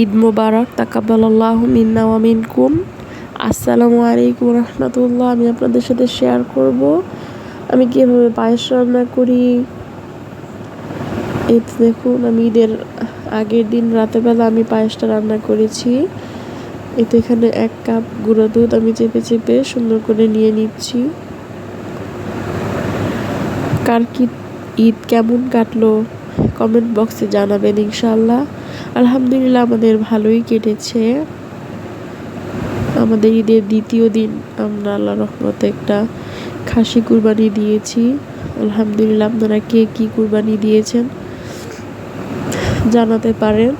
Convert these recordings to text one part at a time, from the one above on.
ঈদ মোবারক তাকাবাল্লাহ মিন্না ওয়া মিনকুম। আসসালামু আলাইকুম রহমতুল্লাহ। আমি আপনাদের সাথে শেয়ার করব। আমি কীভাবে পায়েস রান্না করি? এই দেখুন, আমি ঈদের আগের দিন রাতেবেলা আমি পায়েসটা রান্না করেছি। এতে এখানে এক কাপ গুঁড়ো দুধ আমি চেপে চেপে সুন্দর করে নিয়ে নিচ্ছি। কার কি ঈদ কেমন কাটলো? কমেন্ট বক্সে জানাবেন ইনশাল্লাহ আলহামদুলিল্লাহ আমাদের ভালোই কেটেছে। আমাদের ঈদের দ্বিতীয় দিন আমরা আল্লাহ রহমতে একটা খাসি কুরবানি দিয়েছি। আলহামদুলিল্লাহ আপনারা কে কী কুরবানি দিয়েছেন জানাতে পারেন।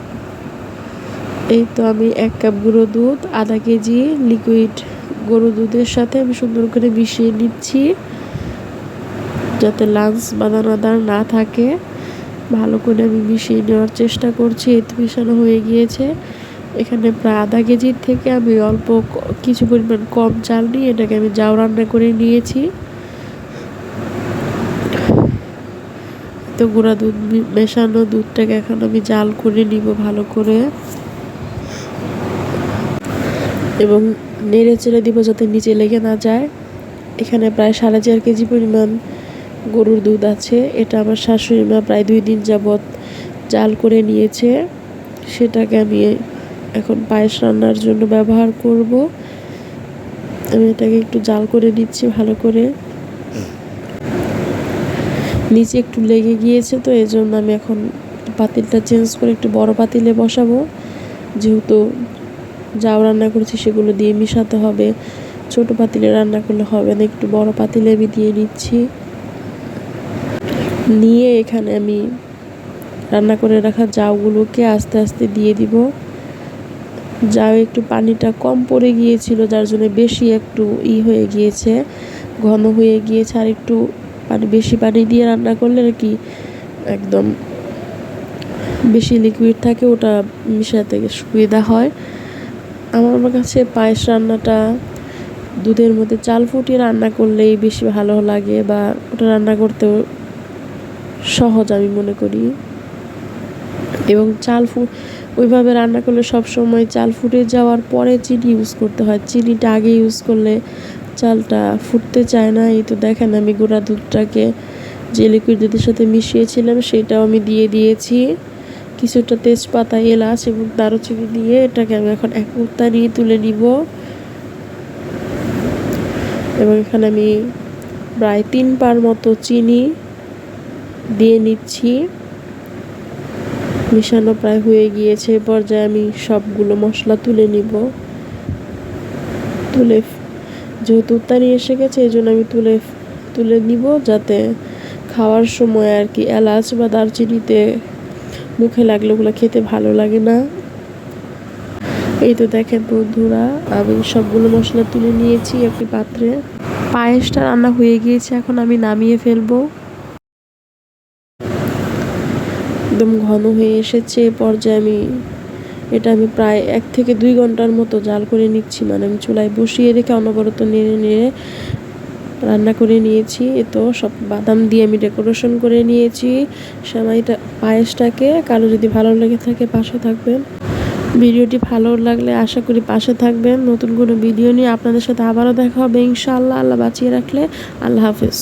এই তো আমি এক কাপ গুঁড়ো দুধ, আধা কেজি লিকুইড গরু দুধের সাথে আমি সুন্দর করে মিশিয়ে নিচ্ছি। যাতে লাঞ্চ বাদানাদার না থাকে। ভালো করে আমি মিশিয়ে নেওয়ার চেষ্টা করছি, এতে মিশানো হয়ে গিয়েছে। এখানে প্রায় আধা কেজির থেকে আমি অল্প কিছু পরিমাণ কম চাল নিয়ে এটাকে আমি যাও রান্না করে নিয়েছি। তো গুঁড়া দুধ মেশানো দুধটাকে এখন আমি জাল করে নিব ভালো করে। এবং নেড়ে চেড়ে দিব যাতে নিচে লেগে না যায়। এখানে প্রায় সাড়ে চার কেজি পরিমাণ গরুর দুধ আছে। এটা আমার শাশুড়ি মা প্রায় দুই দিন যাবৎ জাল করে নিয়েছে। সেটাকে আমি এখন পায়েস রান্নার জন্য ব্যবহার করব। আমি এটাকে একটু জাল করে নিচ্ছি ভালো করে। নিচে একটু লেগে গিয়েছে তো এই জন্য আমি এখন পাতিলটা চেঞ্জ করে একটু বড় পাতিলে বসাবো। যেহেতু যাও রান্না করেছি, সেগুলো দিয়ে মিশাতে হবে। ছোট পাতিলে রান্না করলে হবে না, একটু বড় পাতিলে আমি দিয়ে নিচ্ছি। নিয়ে এখানে আমি রান্না করে রাখা জাউগুলোকে আস্তে আস্তে দিয়ে দিব। যাও, একটু পানিটা কম পড়ে গিয়েছিল, যার জন্য বেশি একটু ই হয়ে গিয়েছে, ঘন হয়ে গিয়েছে, আর একটু পানি, বেশি পানি দিয়ে রান্না করলে আর কি একদম বেশি লিকুইড থাকে, ওটা মিশাতে সুবিধা হয়। আমার কাছে পায়েস রান্নাটা দুধের মধ্যে চাল ফুটিয়ে রান্না করলেই বেশি ভালো লাগে, বা ওটা রান্না করতেও সহজ আমি মনে করি। এবং চাল ফু ওইভাবে রান্না করলে সব সময় চাল ফুটে যাওয়ার পরে চিনি ইউজ করতে হয়। চিনিটা আগে ইউজ করলে চালটা ফুটতে চায় না। এই তো দেখেন আমি গোড়া দুধটাকে যে লিকুইড দুধের সাথে মিশিয়েছিলাম সেটাও আমি দিয়ে দিয়েছি। কিছুটা তেজপাতা, এলাচ এবং দারুচিনি দিয়ে এটাকে আমি এখন এক মুক্তা নিয়ে তুলে নিব। এবং এখানে আমি প্রায় তিন পার মতো চিনি দিয়ে নিচ্ছি। মিশানো প্রায় হয়ে গিয়েছে। পর্যায়ে আমি সবগুলো মশলা তুলে নিব। তুলে যেহেতু উত্তানি এসে গেছে এই জন্য আমি তুলে তুলে নিব যাতে খাওয়ার সময় আর কি এলাচ বা দারচিনিতে মুখে লাগলে ওগুলো খেতে ভালো লাগে না। এই তো দেখেন বন্ধুরা, আমি সবগুলো মশলা তুলে নিয়েছি একটি পাত্রে। পায়েসটা রান্না হয়ে গিয়েছে, এখন আমি নামিয়ে ফেলব। একদম ঘন হয়ে এসেছে এ পর্যায়ে আমি, এটা আমি প্রায় এক থেকে দুই ঘণ্টার মতো জাল করে নিচ্ছি। মানে আমি চুলায় বসিয়ে রেখে অনবরত নেড়ে নেড়ে রান্না করে নিয়েছি। এ তো সব বাদাম দিয়ে আমি ডেকোরেশন করে নিয়েছি। সেমাইটা, পায়েসটাকে, কারও যদি ভালো লেগে থাকে পাশে থাকবেন। ভিডিওটি ভালো লাগলে আশা করি পাশে থাকবেন। নতুন কোনো ভিডিও নিয়ে আপনাদের সাথে আবারও দেখা হবে ইনশাআল্লাহ। আল্লাহ বাঁচিয়ে রাখলে আল্লাহ হাফিজ।